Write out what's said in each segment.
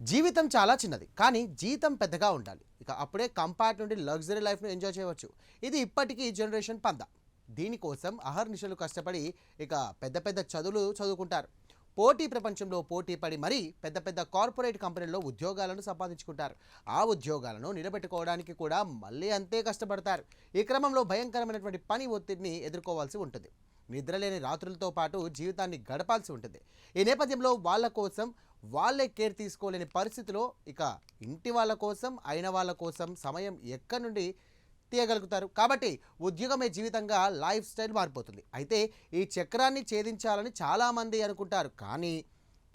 జీవితం చాలా చిన్నది కానీ జీతం పెద్దగా ఉండాలి. ఇక అప్పుడే కంపార్ట్ నుండి లగ్జరీ లైఫ్ను ఎంజాయ్ చేయవచ్చు. ఇది ఇప్పటికీ జనరేషన్ పంద. దీనికోసం అహర్నిశలు కష్టపడి ఇక పెద్ద పెద్ద చదువులు చదువుకుంటారు. పోటీ ప్రపంచంలో పోటీ పడి మరీ పెద్ద పెద్ద కార్పొరేట్ కంపెనీల్లో ఉద్యోగాలను సంపాదించుకుంటారు. ఆ ఉద్యోగాలను నిలబెట్టుకోవడానికి కూడా మళ్ళీ అంతే కష్టపడతారు. ఈ క్రమంలో భయంకరమైనటువంటి పని ఒత్తిడిని ఎదుర్కోవాల్సి ఉంటుంది. నిద్రలేని రాత్రులతో పాటు జీవితాన్ని గడపాల్సి ఉంటుంది. ఈ నేపథ్యంలో వాళ్ళ కోసం వాళ్ళే కేర్ తీసుకోలేని పరిస్థితిలో ఇక ఇంటి వాళ్ళ కోసం అయిన వాళ్ళ కోసం సమయం ఎక్కడి నుండి తీయగలుగుతారు? కాబట్టి ఉద్యోగమే జీవితంగా లైఫ్ స్టైల్ మారిపోతుంది. అయితే ఈ చక్రాన్ని ఛేదించాలని చాలామంది అనుకుంటారు. కానీ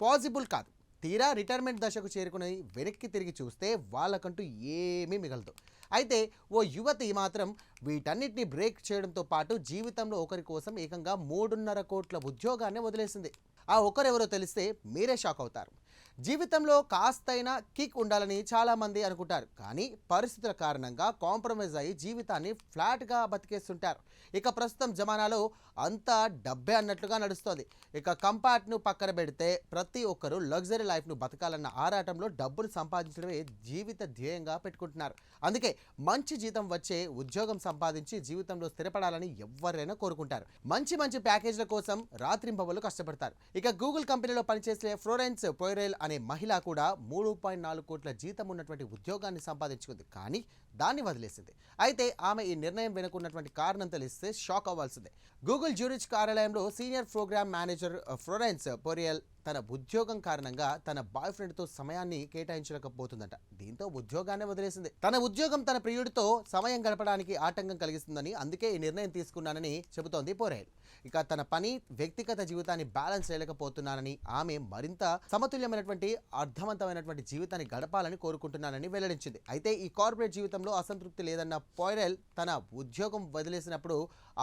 పాసిబుల్ కాదు. తీరా రిటైర్మెంట్ దశకు చేరుకుని వెనక్కి తిరిగి చూస్తే వాళ్ళకంటూ ఏమీ మిగలదు. అయితే ఓ యువతి మాత్రం వీటన్నిటిని బ్రేక్ చేయడంతో పాటు జీవితంలో ఒకరి కోసం ఏకంగా మూడున్నర కోట్ల ఉద్యోగాన్ని వదిలేసింది. ఆ ఒకరెవరో తెలిస్తే మీరే షాక్ అవుతారు. జీవితంలో కాస్తైనా కిక్ ఉండాలని చాలామంది అనుకుంటారు. కానీ పరిస్థితుల కారణంగా కాంప్రమైజ్ అయ్యి జీవితాన్ని ఫ్లాట్గా బతికేస్తుంటారు. ఇక ప్రస్తుతం జమానాలో అంతా డబ్బే అన్నట్లుగా నడుస్తోంది. ఇక కంపార్ట్ను పక్కన పెడితే ప్రతి ఒక్కరూ లగ్జరీ లైఫ్ను బతకాలన్న ఆరాటంలో డబ్బులు సంపాదించడమే జీవిత ధ్యేయంగా పెట్టుకుంటున్నారు. అందుకే మంచి జీతం వచ్చే ఉద్యోగం సంపాదించి జీవితంలో స్థిరపడాలని ఎవరైనా కోరుకుంటారు. మంచి మంచి ప్యాకేజీల కోసం రాత్రింబవలు కష్టపడతారు. ఇక గూగుల్ కంపెనీలో పనిచేసే ఫ్లోరెన్స్ పొయిరేల్ అనే మహిళ కూడా మూడు పాయింట్ నాలుగు కోట్ల జీతం ఉన్నటువంటి ఉద్యోగాన్ని సంపాదించుకుంది. కానీ దాన్ని వదిలేసింది. అయితే ఆమె ఈ నిర్ణయం వెనుకున్నటువంటి కారణం తెలిస్తే షాక్ అవ్వాల్సిందే. గూగుల్ జ్యూరిచ్ కార్యాలయంలో senior program manager Florence Poirel తన ఉద్యోగం కారణంగా తన బాయ్ ఫ్రెండ్తో సమయాన్ని కేటాయించలేకపోతుందట. దీంతో ఉద్యోగాన్ని వదిలేసింది. తన ఉద్యోగం తన ప్రియుడితో సమయం గడపడానికి ఆటంకం కలిగిస్తుందని అందుకే ఈ నిర్ణయం తీసుకున్నానని చెబుతోంది పోరేల్ ఇక తన పని వ్యక్తిగత జీవితాన్ని బ్యాలెన్స్ చేయలేకపోతున్నానని ఆమె మరింత సమతుల్యమైనటువంటి అర్థవంతమైనటువంటి జీవితాన్ని గడపాలని కోరుకుంటున్నానని వెల్లడించింది. అయితే ఈ కార్పొరేట్ జీవితంలో అసంతృప్తి లేదన్న పోయిరెల్ తన ఉద్యోగం వదిలేసినప్పుడు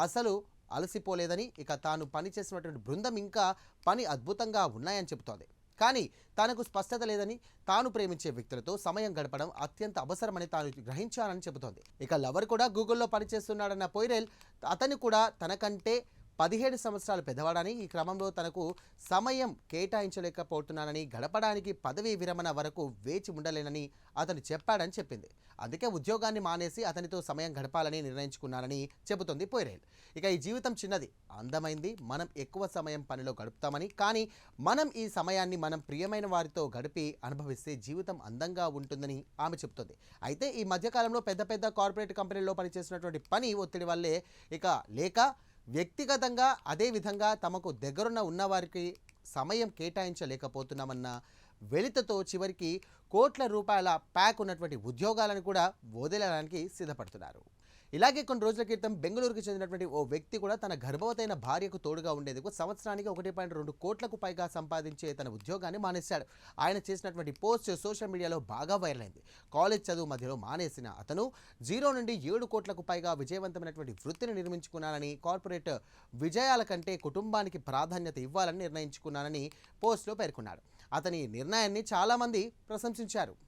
అసలు అలసిపోలేదని ఇక తాను పనిచేసినటువంటి బృందం ఇంకా పని అద్భుతంగా ఉన్నాయని చెబుతోంది. కానీ తనకు స్పష్టత లేదని తాను ప్రేమించే వ్యక్తులతో సమయం గడపడం అత్యంత అవసరమని తాను గ్రహించానని చెబుతోంది. ఇక లవర్ కూడా గూగుల్లో పనిచేస్తున్నాడన్న పోయిరేల్ అతను కూడా తనకంటే పదిహేడు సంవత్సరాలు పెద్దవాడని ఈ క్రమంలో తనకు సమయం కేటాయించలేకపోతున్నానని గడపడానికి పదవీ విరమణ వరకు వేచి ఉండలేనని అతను చెప్పాడని చెప్పింది. అందుకే ఉద్యోగాన్ని మానేసి అతనితో సమయం గడపాలని నిర్ణయించుకున్నానని చెబుతుంది పోయిరేల్. ఇక ఈ జీవితం చిన్నది. అందమైంది. మనం ఎక్కువ సమయం పనిలో గడుపుతామని. కానీ మనం ఈ సమయాన్ని మనం ప్రియమైన వారితో గడిపి అనుభవిస్తే జీవితం అందంగా ఉంటుందని ఆమె చెబుతుంది. అయితే ఈ మధ్యకాలంలో పెద్ద పెద్ద కార్పొరేట్ కంపెనీల్లో పనిచేసినటువంటి పని ఒత్తిడి వల్లే ఇక లేక వ్యక్తిగతంగా అదే విధంగా తమకు దగ్గరున్న ఉన్నవారికి సమయం కేటాయించలేకపోతున్నామన్న వెలితతో చివరికి కోట్ల రూపాయల ప్యాక్ ఉన్నటువంటి ఉద్యోగాలను కూడా వదిలేయడానికి సిద్ధపడుతున్నారు. ఇలాగే కొన్ని రోజుల క్రితం బెంగళూరుకు చెందినటువంటి ఓ వ్యక్తి కూడా తన గర్భవతైన భార్యకు తోడుగా ఉండేందుకు సంవత్సరానికి ఒకటి పాయింట్ రెండు కోట్లకు పైగా సంపాదించే తన ఉద్యోగాన్ని మానేశాడు. ఆయన చేసినటువంటి పోస్ట్ సోషల్ మీడియాలో బాగా వైరల్ అయింది. కాలేజ్ చదువు మధ్యలో మానేసిన అతను జీరో నుండి ఏడు కోట్లకు పైగా విజయవంతమైనటువంటి వృత్తిని నిర్మించుకున్నానని కార్పొరేట్ విజయాల కంటే కుటుంబానికి ప్రాధాన్యత ఇవ్వాలని నిర్ణయించుకున్నానని పోస్ట్లో పేర్కొన్నాడు. అతని నిర్ణయాన్ని చాలామంది ప్రశంసించారు.